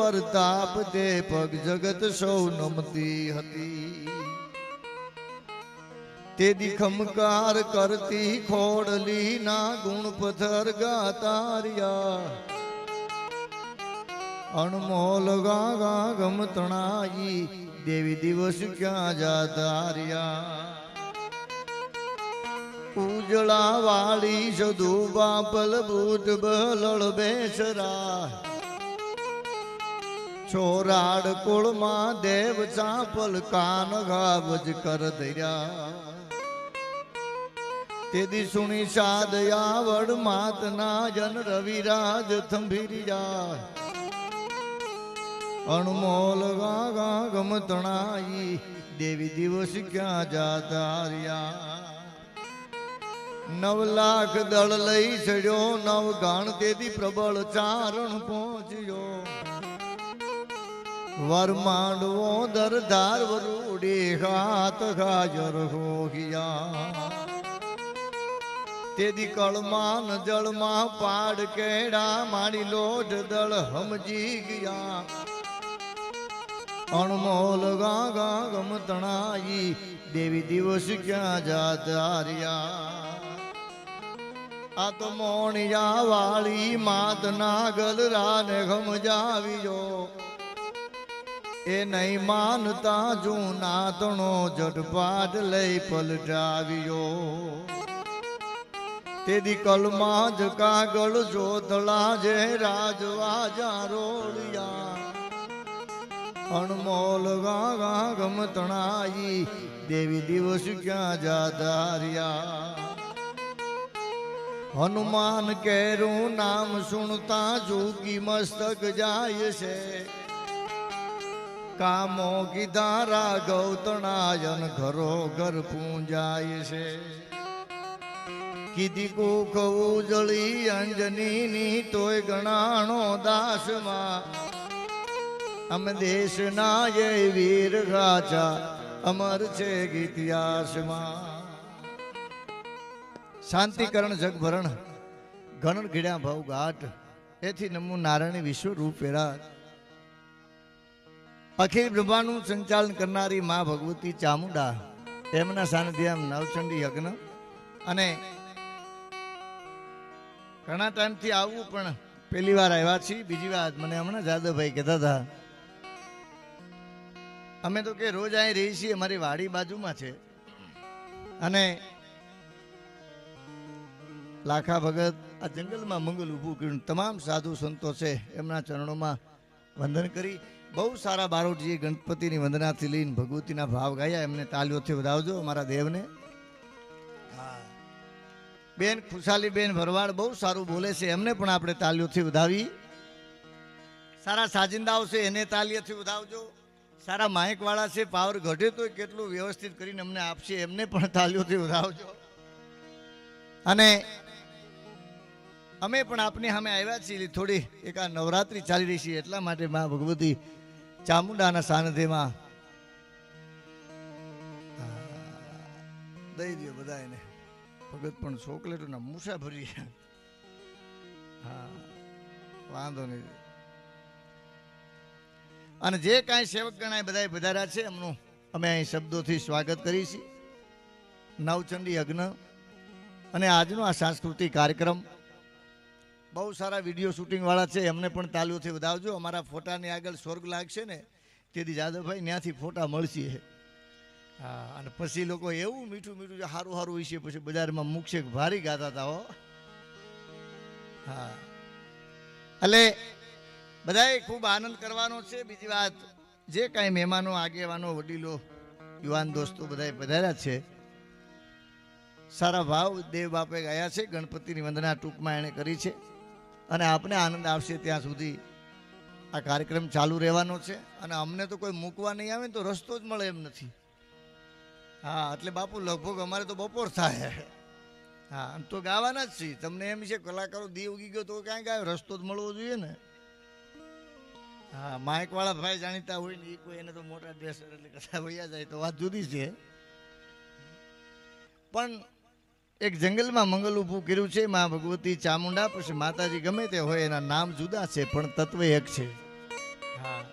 પરતાપ તે પગ જગત સૌ નમતી હતી. તે ખમકાર કરતી ખોડલી ના ગુણ પથર ગાતારિયા અણમોલ ગા ગા ગમતણાઈ દેવી દિવસ ક્યાં જાતારિયા ઉજળા વાળી સધુ બાપલ ભૂત બલળ બેસરા. છોરાડ કુળમાં દેવ ચાપલ કાન ગાવજ કર દર્યા તેદી સુણી સાદ આવડ માતના જન રવિરાજ થંભીર્યા અણમોલ ગા ગા ગમતણાઈ દેવી દિવસ ક્યાં જાતાર્યા નવ લાખ દળ લઈ ચડ્યો, નવ ગાણ તેથી પ્રબળ ચારણ પહોંચ્યો. વર દરદાર વરુડે હાથ ગાજર હોહિયા તેથી કળમાં જળમાં પાડ કેડા મારી લોઢ દળ હમજી ગયા અણમોલ ગા ગા તણાઈ દેવી દિવસ ક્યાં જાતાર્યા આ તો મોણિયા વાળી માત નાગલ રાને ગમજાવીજો એ નહીં માનતા જૂના તણો જટપાટ લઈ પલટાવ્યો. તેદી કલમાં જ કાગળ જોતળા જે રાજવાજા રોળિયા અણમોલ ગા ગા ગમતણાઈ દેવી દિવસ ક્યાં જાધાર્યા. હનુમાન કેરું નામ સુણતા જોગી મસ્તક જાય છે. કામો કીધા રાઘવ તણાયન ઘરો ઘર પૂંજાય છે. કીધી કુખ ઉજળી અંજની તોય ગણાણો દાસમાં. અમ દેશના એ વીર ગાચા અમર છે ઇતિહાસમાં. શાંતિકરણ જગભરણ ગણ ઘીડ્યા ભાવ ગાટ એથી નમુ નારાયણ વિશ્વ રૂપ વિરાટ. અખિલ બ્રહ્માનું સંચાલન કરનારી મા ભગવતી ચામુંડા એમના સાનિધ્યમ નવચંડી યજ્ઞ. અને ઘણા ટાઈમથી આવવું પણ પહેલી વાર આવ્યા છીએ. બીજી વાત મને હમણાં જાદવભાઈ કહેતા હતા. અમે તો કે રોજ અહીં રહી છીએ, અમારી વાડી બાજુમાં છે. અને લાખા ભગત આ જંગલમાં મંગલ ઊભું કર્યું. તમામ સાધુ સંતો છે, એમના ચરણોમાં વંદન કરી. બહુ સારા બારોટજીએ ગણપતિની વંદનાથી લઈને ભગવતીના ભાવ ગાયા. એમને તાલીઓથી વધાવજો અમારા દેવને. હા. બેન ખુશાલી બેન ભરવાડ બહુ સારું બોલે છે. એમને પણ આપણે તાલીઓથી વધાવી. સારા સાજિંદાઓ છે એને તાલીઓથી વધાવજો. સારા માઇકવાળા છે પાવર ઘટે તો કેટલું વ્યવસ્થિત કરીને અમને આપશે એમને પણ તાલીઓથી વધાવજો. અને અમે પણ આપની સામે આવ્યા છીએ. થોડી એક આ નવરાત્રી ચાલી રહી છે એટલા માટે મા ભગવતી ચામુંડાના સાનિધ્યમાં દઈ દો બધા એને ભગત પણ ચોકલેટોના મૂસા ભરી હા, વાંધો નહીં. અને જે કાંઈ સેવક ગણાય બધા વધાર્યા છે. એમનું અમે અહીં શબ્દોથી સ્વાગત કરીએ છીએ. નવચંડી યજ્ઞ અને આજનો આ સાંસ્કૃતિક કાર્યક્રમ બહુ સારા વીડિયો શૂટિંગવાળા છે એમને પણ તાલીઓથી વધાવજો. અમારા ફોટાની આગળ સ્વર્ગ લાગશે ને તેથી જાદવભાઈ ત્યાંથી ફોટા મળશે. હા અને પછી લોકો એવું મીઠું મીઠું જે સારું સારું હોય છે પછી બજારમાં મૂકશે ભારી ગાતા હતા હો. હા. એટલે બધાએ ખૂબ આનંદ કરવાનો છે. બીજી વાત જે કાંઈ મહેમાનો આગેવાનો વડીલો યુવાન દોસ્તો બધાએ પધાર્યા છે. સારા ભાવ દેવ બાપે ગયા છે. ગણપતિની વંદના ટૂંકમાં એણે કરી છે. અને આપને આનંદ આવશે ત્યાં સુધી આ કાર્યક્રમ ચાલુ રહેવાનો છે. અને અમને તો કોઈ મૂકવા નહીં આવે તો રસ્તો જ મળે એમ નથી. હા, એટલે બાપુ, લગભગ અમારે તો બપોર થાય. હા, આમ તો ગાવાના જ છીએ. તમને એમ છે, કલાકારો દી ઉગી ગયો તો ક્યાં ગાય, રસ્તો જ મળવો જોઈએ ને. હા, માઇકવાળા ભાઈ જાણીતા હોય ને, એ કોઈ એને તો મોટા ડ્રેસ એટલે કથા વૈયા જાય, તો વાત જુદી છે. પણ એક જંગલમાં મંગલ ઊભું કર્યું છે મા ભગવતી ચામુંડા પછી માતાજી ગમે તે હોય એના નામ જુદા છે પણ તત્વ એક છે. હા.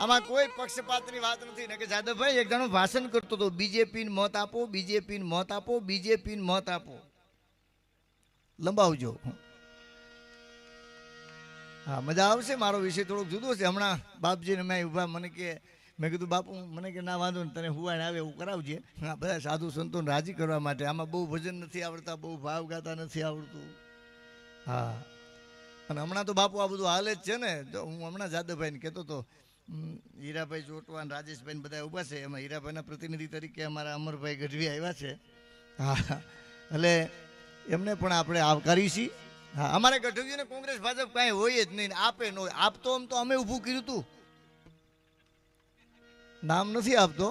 આમાં કોઈ પક્ષપાતની વાત નથી ને કે જાદવભાઈ એક જણો ભાષણ કરતો હતો બીજેપી મત આપો બીજેપી મત આપો બીજેપી મત આપો. લંબાવજો. હા મજા આવશે મારો વિષય થોડોક જુદો છે. હમણાં બાપજીને મેં ઊભા મને કે મેં કીધું, બાપુ, મને કે ના, વાંધો ને તને હુવાણ આવે એવું કરાવજે. આ બધા સાધુ સંતોને રાજી કરવા માટે આમાં બહુ ભજન નથી આવડતા, બહુ ભાવ ગાતા નથી આવડતું. હા. અને હમણાં તો બાપુ આ બધું હાલે જ છે ને, તો હું હમણાં જાદવભાઈને કહેતો હતો હીરાભાઈ ચોટવા અને રાજેશભાઈ બધા ઊભા છે. એમાં હીરાભાઈના પ્રતિનિધિ તરીકે અમારા અમરભાઈ ગઢવી આવ્યા છે. હા એટલે એમને પણ આપણે આવકારી છીએ હા, અમારે ગઢવીને કોંગ્રેસ, ભાજપ કાંઈ હોય જ નહીં આપે ન હોય. આપતો આમ તો અમે ઊભું કર્યું હતું નામ નથી આપતો.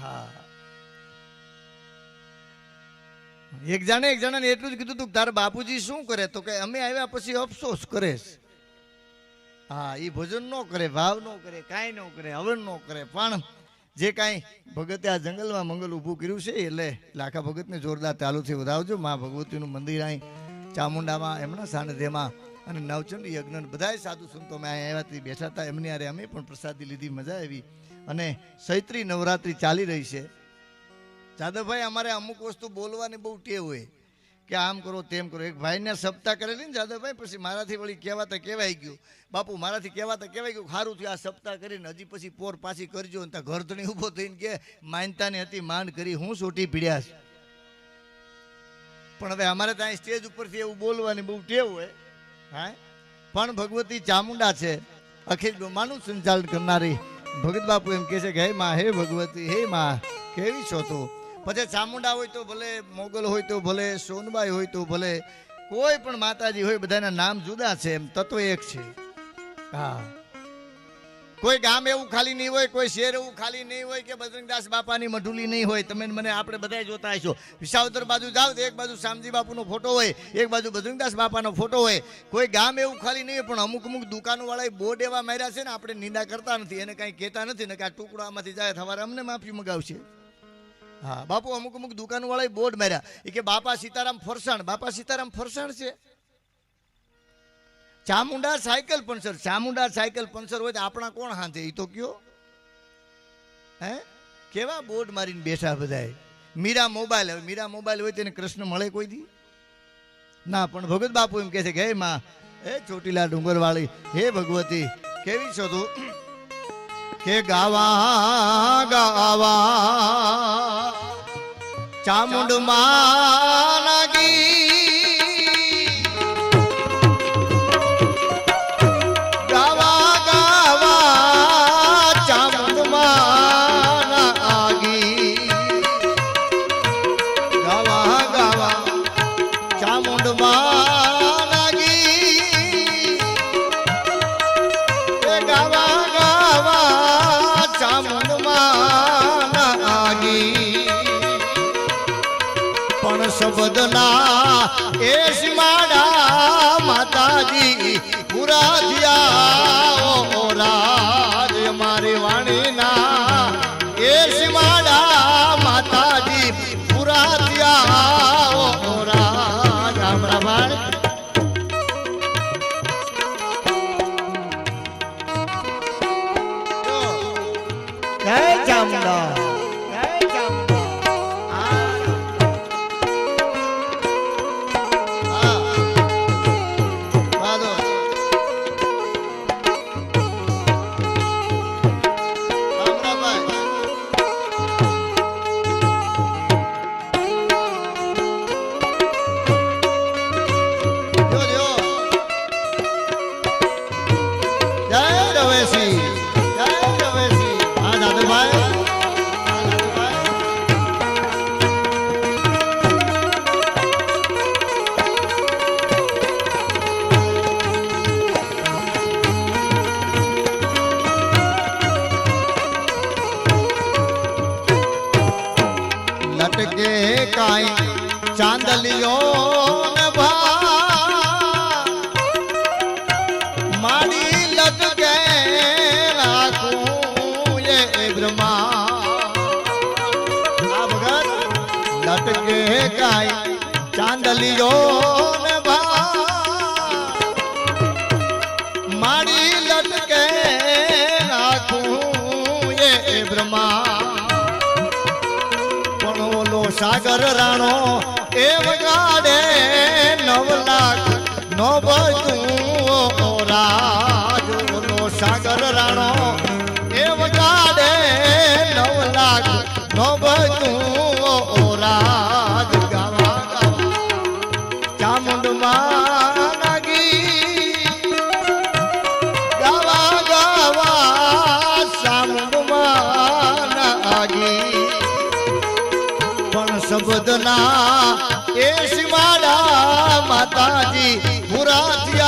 હા. એક જાણે એક જણાને એટલું જ કીધું તું તારા બાપુજી શું કરે? તો કે અમે આવ્યા પછી અફસોસ કરે હા એ ભજન ન કરે, ભાવ ન કરે, કાંઈ ન કરે, હવન ન કરે. પણ જે કાંઈ ભગતે આ જંગલમાં મંગલ ઊભું કર્યું છે, એટલે લાખા ભગતને જોરદાર ચાલુથી વધાવજો. મા ભગવતીનું મંદિર અહીં ચામુંડામાં, એમના સાનિધ્યમાં અને નવચંડી યજ્ઞ બધાય સાધુ સંતો અમે આવ્યા હતી બેઠા હતા, એમની આરે અમે પણ પ્રસાદી લીધી, મજા આવી. અને ચૈત્રી નવરાત્રી ચાલી રહી છે. જાદવભાઈ, અમારે અમુક વસ્તુ બોલવાની બહુ ટેવ હોય. કે આમ કરો, તેમ કરો. એક ભાઈને સપ્તાહ કરેલી ને જાદવભાઈ, પછી મારાથી વળી કહેવાતા કહેવાય ગયું. બાપુ, મારાથી કહેવાતા કહેવાય ગયું સારું થયું આ સપ્તાહ કરીને હજી પછી પોર પાછી કરજો ને ત્યાં ઘરધણી ઊભો થઈને કે માનતાની હતી, માંડ કરી, હું સોટી પીડ્યા છે. પણ હવે અમારે ત્યાં સ્ટેજ ઉપરથી એવું બોલવાની બહુ ટેવ હોય. હા? પણ ભગવતી ચામુંડા છે. અખિલ બ્રહ્માનું સંચાલન કરનારી ભગત બાપુ એમ કહે છે કે, હે માં, હે ભગવતી, હે માં, કેવી છો તું? પછી ચામુંડા હોય તો ભલે, મોગલ હોય તો ભલે, સોનબાઈ હોય તો ભલે, કોઈ પણ માતાજી હોય, બધાના નામ જુદા છે એમ, તત્વ એક છે. હા. કોઈ ગામ એવું ખાલી નહીં હોય, કોઈ શહેર એવું ખાલી નહીં હોય કે બજરંગદાસ બાપાની મઢુલી નહીં હોય. તમે મને આપણે બધા જોતા હશો. વિસાવદર બાજુ જાઓ તો એક બાજુ શામજી બાપુનો ફોટો હોય, એક બાજુ બજરંગદાસ બાપાનો ફોટો હોય. કોઈ ગામ એવું ખાલી નહીં પણ અમુક અમુક દુકાનોવાળાએ બોર્ડ એવા માર્યા છે ને આપણે નિંદા કરતા નથી, એને કાંઈ કહેતા નથી ને કે આ ટુકડો આમાંથી જાય સવારે અમને માફી મગાવશે. હા, બાપુ અમુક અમુક દુકાનવાળાએ બોર્ડ માર્યા. એ કે બાપા સીતારામ ફરસાણ, બાપા સીતારામ ફરસાણ છે? Chamunda cycle puncture. Chamunda cycle puncture હોય તો આપણા કોણ હાથે એ તો કયો? હે? કેવા બોર્ડ મારીને બેઠા બધાય? મીરા મોબાઈલ, હવે મીરા મોબાઈલ હોય તેને કૃષ્ણ મળે કોઈ દી? ના, પણ ભગત બાપુ એમ કહે છે કે, હે માં, હે ચોટીલા ડુંગરવાળી, હે ભગવતી, કેવી છો તું? કે ગાવા ગાવા ચામુંડ માનગી લ્યો મારી લટકે રાખું એ બ્રહ્મા. પણ સાગર રા શબ્દના એ શિમાડા માતાજી મુરાજી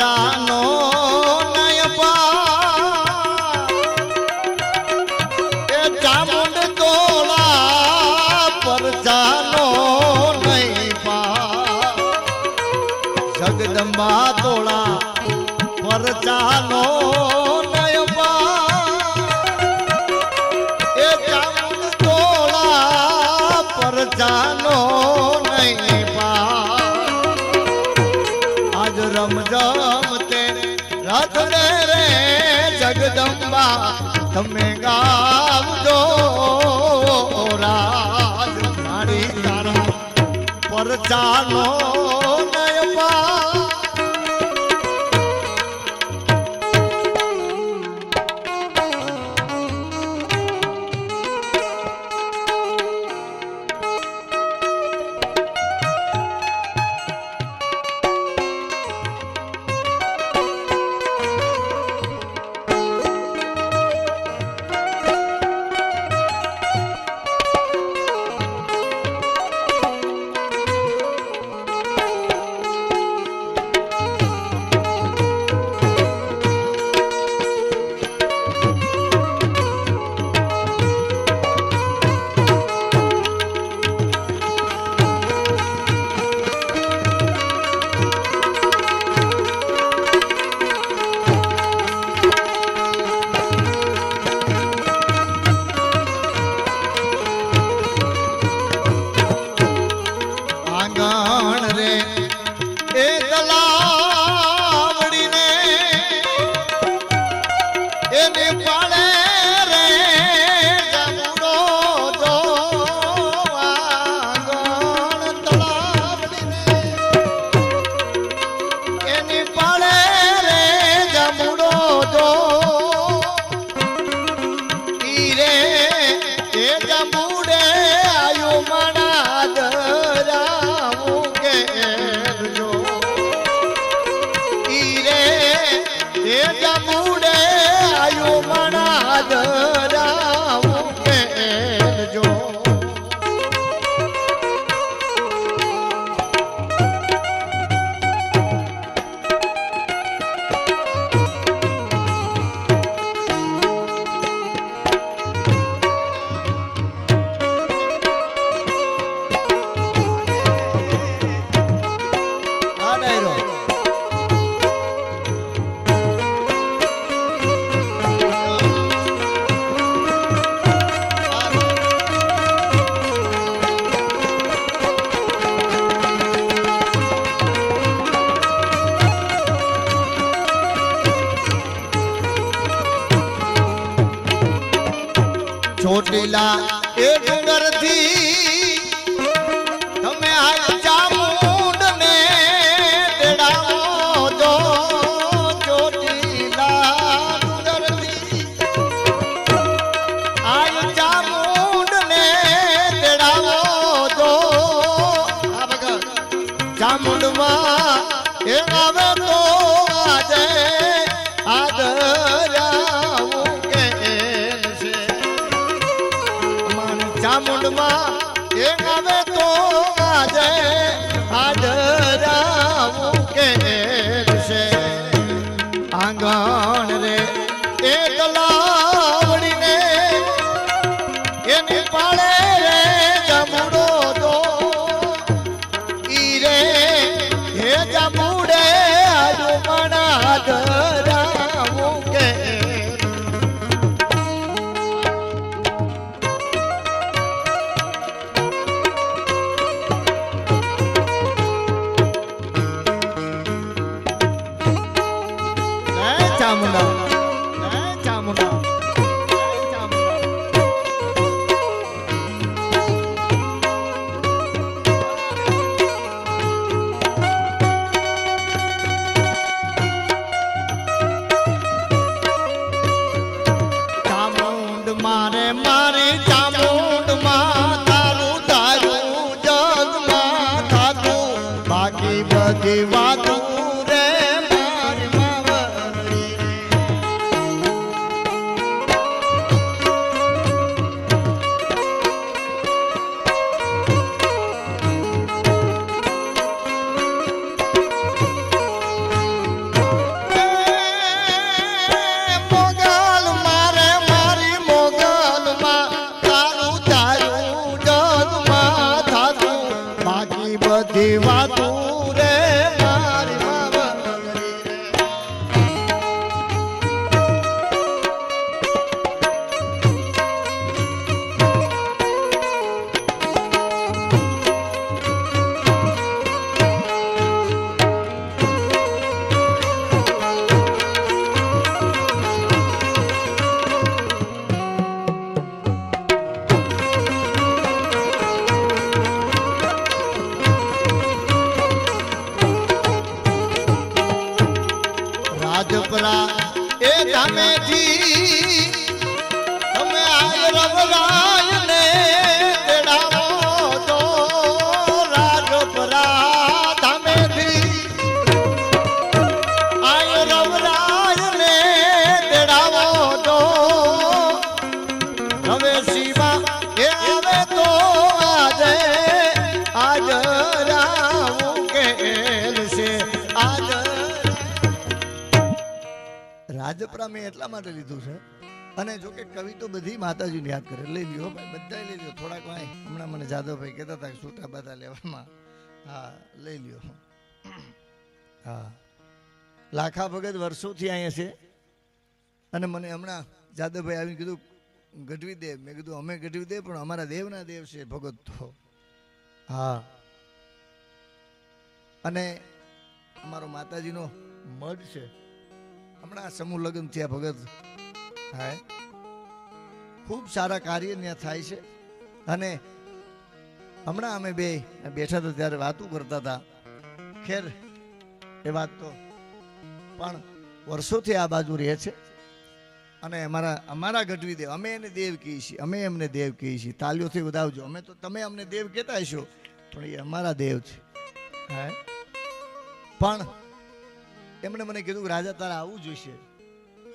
પોતાના તમે ગાવજો રાજ મારી તારા ચામુંડ મારે રાજપરા મેં એટલા માટે લીધું છે. અને જો કે કવિ તો બધી માતાજીને યાદ કરે. લઈ લ્યો ભાઈ બધા લઈ લ્યો. થોડાક ભાઈ હમણાં મને જાદવભાઈ કહેતા હતા છૂટા બધા લેવામાં. હા, લઈ લ્યો. હા. લાખા ભગત વર્ષોથી અહીંયા છે. અને મને હમણાં જાદવભાઈ આવીને કીધું ગઢવી દેવ મેં કીધું, અમે ગઢવી દેવ પણ અમારા દેવના દેવ છે ભગત તો. હા. અને અમારો માતાજીનો મઢ છે. હમણાં સમૂહ લગ્ન થયા ભગત હા ખૂબ સારા કાર્ય ત્યાં થાય છે. અને હમણાં અમે બે બેઠા હતા ત્યારે વાતો કરતા હતા. ખેર, એ વાત તો પણ વર્ષોથી આ બાજુ રહે છે. અને અમારા અમારા ગઢવી દેવ, અમે એને દેવ કહીએ છીએ, અમે એમને દેવ કહીએ છીએ. તાલીઓથી વધાવજો. અમે તો, તમે અમને દેવ કહેતા હશો, પણ એ અમારા દેવ છે. હા? પણ એમણે મને કીધું રાજા, તારા આવવું જોઈશે.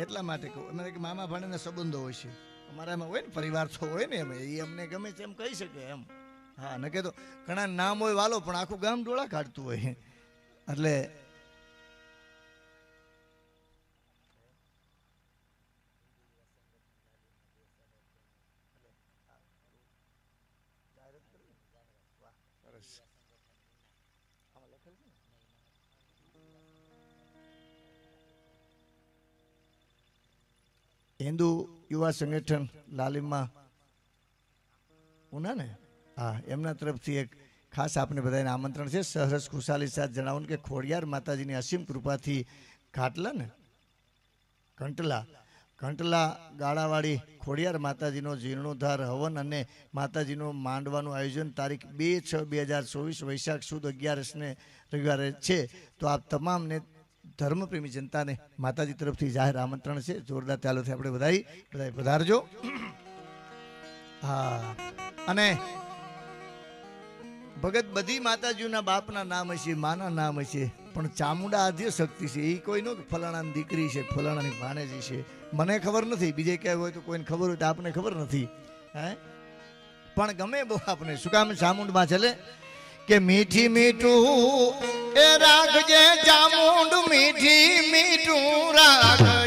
એટલા માટે કહું. એમને કે મામા ભાણેના સંબંધો હોય છે. અમારા એમાં હોય ને, પરિવાર તો હોય ને એમ, એ અમને ગમે છે એમ કહી શકે એમ. હા ન તો ઘણા નામ હોય વાલો, પણ આખું ગામ ડોળા કાઢતું હોય. એટલે હિન્દુ યુવા સંગઠન લાલિમમાં ઉના ને? હા, એમના તરફથી એક ખાસ આપણે બધાને આમંત્રણ છે. સહરસ ખુશાલી સાથે જણાવું કે ખોડિયાર માતાજીની અસીમ કૃપાથી ખાટલા ને? કંટલા. કંટલા ગાળાવાળી ખોડિયાર માતાજીનો જીર્ણોદ્ધાર, હવન અને માતાજીનું માંડવાનું આયોજન તારીખ બે છ બે હજાર ચોવીસ વૈશાખ સુદ અગિયારસને રવિવારે છે. તો આપ તમામને ધર્મપ્રેમી જનતાને માતાજી તરફથી જાહેર આમંત્રણ છે. જોરદાર ચાલુથી આપણે બધાય બધા પધારજો. હા. અને ભગત બધી માતાજીઓના બાપના નામ હશે, માના નામ હશે, પણ ચામુંડા આદ્ય શક્તિ છે. એ કોઈ નું ફલાણાની દીકરી છે, ફલાણાની ભાણેજી છે. મને ખબર નથી. બીજે ક્યાંય હોય તો કોઈને ખબર હોય તો આપને ખબર નથી. હે? પણ ગમે બહુ આપણે શું કામ ચામુંડમાં ચલે? કે મીઠી મીઠું એ રાખજે ચામુંડ મીઠી મીઠું રાખ